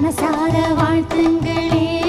மனசார வாழ்த்துங்களே.